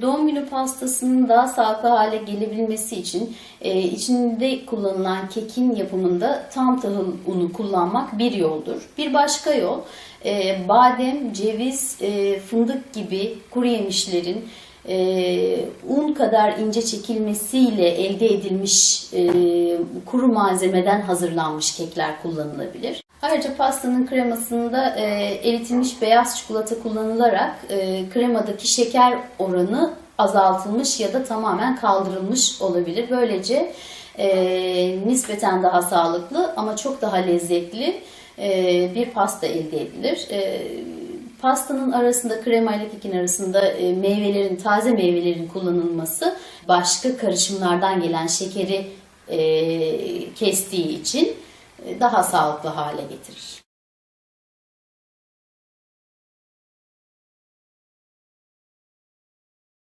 Doğum günü pastasının daha sağlıklı hale gelebilmesi için e, içinde kullanılan kekin yapımında tam tahıl unu kullanmak bir yoldur. Bir başka yol e, badem, ceviz, e, fındık gibi kuru yemişlerin e, un kadar ince çekilmesiyle elde edilmiş e, kuru malzemeden hazırlanmış kekler kullanılabilir. Ayrıca pastanın kremasında e, eritilmiş beyaz çikolata kullanılarak e, kremadaki şeker oranı azaltılmış ya da tamamen kaldırılmış olabilir. Böylece e, nispeten daha sağlıklı ama çok daha lezzetli e, bir pasta elde edilir. E, pastanın arasında krema ile kekin arasında e, meyvelerin, taze meyvelerin kullanılması başka karışımlardan gelen şekeri e, kestiği için daha sağlıklı hale getirir.